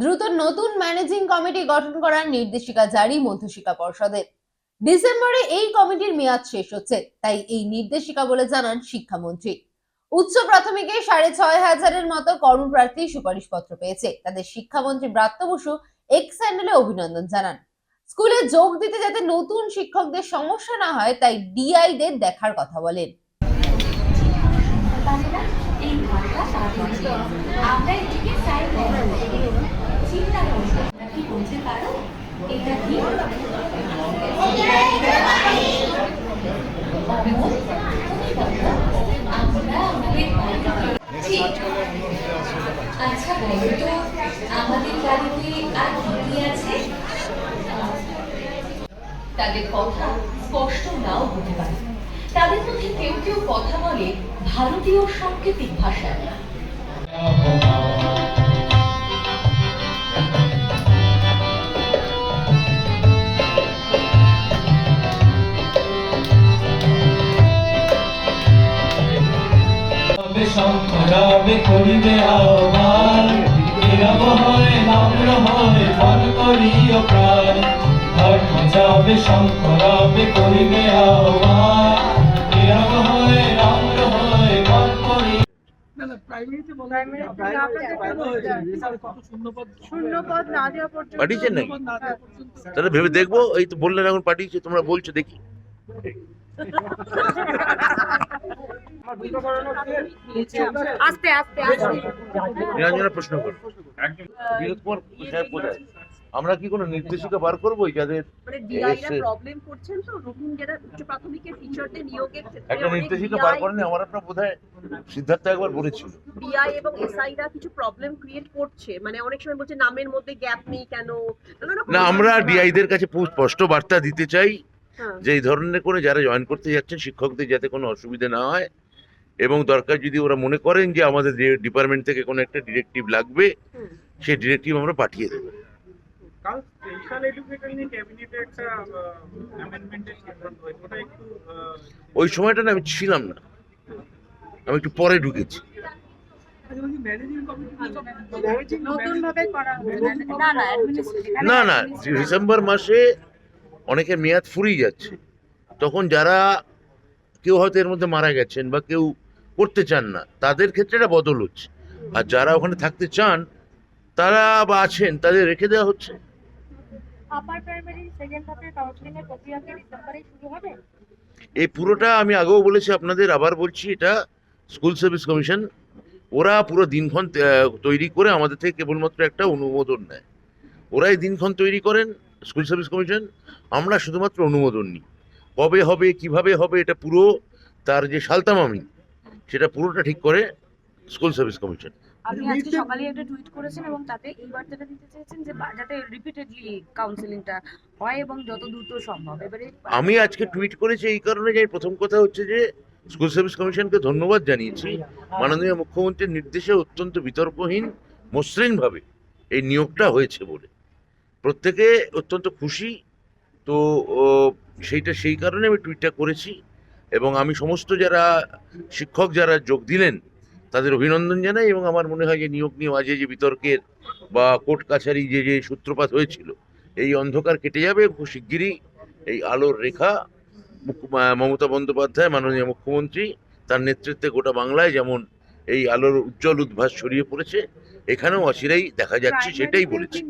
দ্রুত নতুন managing committee গঠন করার নির্দেশিকা জারি মধ্যশিক্ষা পর্ষদের। ডিসেম্বরে এই কমিটির মেয়াদ শেষ হচ্ছে, তাই এই নির্দেশিকা বলে জানান শিক্ষামন্ত্রী। উচ্চ প্রাথমিকে সাড়ে ছয় হাজারের মতো কর্মপ্রার্থী সুপারিশপত্র পেয়েছে। তাদের শিক্ষামন্ত্রী ব্রাত্য বসু এক্স হ্যান্ডেলে অভিনন্দন জানান। স্কুলে যোগ দিতে যাতে নতুন শিক্ষকদের সমস্যা না হয়, তাই ডিআইদের দেখার কথা বলেন। আমরা এটিকে চিন্তা করব কি বলতে পারো এটা কি। আচ্ছা আমাদের বাড়িতে আর কি আছে তাদের কথা স্পষ্ট নাও হতে পারে তাদের মধ্যে কেউ কেউ কথা বলে ভারতীয় সাংকেতিক ভাষায় শঙ্করাবে করিবে আহ্বান। নীরব হয়ে নম্র হয়ে মন করিও প্রাণ। ধর্ম যাবে শঙ্করাবে করিবে আহ্বান। নীরব হয়ে নম্র হয়ে মন করি পাঠিয়েছেন নাকি? তাহলে ভেবে দেখব এই তো বললেন এখন পাঠিয়েছে তোমরা বলছো দেখি। আস্তে আস্তে আস্তে। প্রশ্ন করো বিনোদ কুমার সাহেব কোথায় আমরা কি কোনো নির্দেশিকা বার করব যাদের মানে ডিআইরা এসে- প্রবলেম করছেন তো নতুন যারা উচ্চ প্রাথমিকের টিচারদের নিয়োগের ক্ষেত্রে একটা নির্দেশিকা বার করেনি আমার আপনার বোধহয় সিদ্ধার্থ একবার বলেছিল। ডিআই এবং এসআইরা কিছু প্রবলেম ক্রিয়েট করছে মানে অনেক সময় বলছে নামের মধ্যে গ্যাপ নেই কেন? না আমরা। ডিআইদের কাছে স্পষ্ট বার্তা দিতে চাই হ্যাঁ। যে এই ধরনের করে যারা জয়েন করতে যাচ্ছেন শিক্ষকদের যাতে কোনো অসুবিধা না হয় এবং দরকার যদি ওরা মনে করেন যে আমাদের ডিপার্টমেন্ট থেকে কোনো একটা ডিরেক্টিভ লাগবে সেই ডিরেক্টিভ আমরা পাঠিয়ে দেবো। কাল স্পেশাল এডুকেটর নিয়ে ক্যাবিনেটে একটা অ্যামেন্ডমেন্টের সিদ্ধান্ত হয়েছে ওটা একটু ওই সময়টা না আমি ছিলাম না। আমি একটু পরে ঢুকেছি। আচ্ছা বলছি ম্যানেজিং কমিটি নতুন ভাবে করা হচ্ছে। না না administrative- না না ডিসেম্বর মাসে অনেকের মেয়াদ ফুরিয়ে যাচ্ছে। তখন যারা কেউ হয়তো এর মধ্যে মারা গেছেন বা কেউ করতে চান না তাদের ক্ষেত্রে এটা বদল হচ্ছে। আর যারা ওখানে থাকতে চান তারা বা আছেন তাদের রেখে দেওয়া হচ্ছে। আপার প্রাইমারি সেকেন্ড ধাপের কাউন্সিলিং এর প্রক্রিয়া কি ডিসেম্বরেই শুরু হবে? এই পুরোটা আমি আগেও বলেছি আপনাদের আবার বলছি এটা স্কুল সার্ভিস কমিশন। ওরা পুরো দিনক্ষণ তৈরি করে আমাদের থেকে কেবলমাত্র একটা অনুমোদন নেয়। ওরাই দিনক্ষণ তৈরি করেন স্কুল সার্ভিস কমিশন আমরা শুধুমাত্র অনুমোদন নিই। কবে হবে কীভাবে হবে এটা পুরো তার যে সালতামামি সেটা পুরোটা ঠিক করে স্কুল সার্ভিস কমিশন। আপনি আজকে সকালে একটা টুইট করেছেন এবং তাতে এই বার্তাটা দিতে চেয়েছেন যে যাতে রিপিটেডলি কাউন্সিলিংটা হয় এবং যত দ্রুত সম্ভব। এবারে আমি আজকে টুইট করেছি এই কারণে যে প্রথম কথা হচ্ছে যে স্কুল সার্ভিস কমিশনকে ধন্যবাদ জানিয়েছি। মাননীয় মুখ্যমন্ত্রীর নির্দেশে অত্যন্ত বিতর্কহীন মসৃণভাবে এই নিয়োগটা হয়েছে বলে। প্রত্যেকে অত্যন্ত খুশি। তো সেইটা সেই কারণে আমি টুইটটা করেছি এবং আমি সমস্ত যারা শিক্ষক যারা যোগ দিলেন তাদের অভিনন্দন জানাই এবং আমার মনে হয় যে নিয়োগ নিয়ে মাঝে যে বিতর্কের বা কোর্ট কাছারি যে যে সূত্রপাত হয়েছিল এই অন্ধকার কেটে যাবে খুব শিগগিরই এই আলোর রেখা মমতা বন্দ্যোপাধ্যায় মাননীয় মুখ্যমন্ত্রী তার নেতৃত্বে গোটা বাংলায় যেমন এই আলোর উজ্জ্বল উদ্ভাস ছড়িয়ে পড়েছে এখানেও অচিরেই দেখা যাচ্ছে সেটাই বলেছি।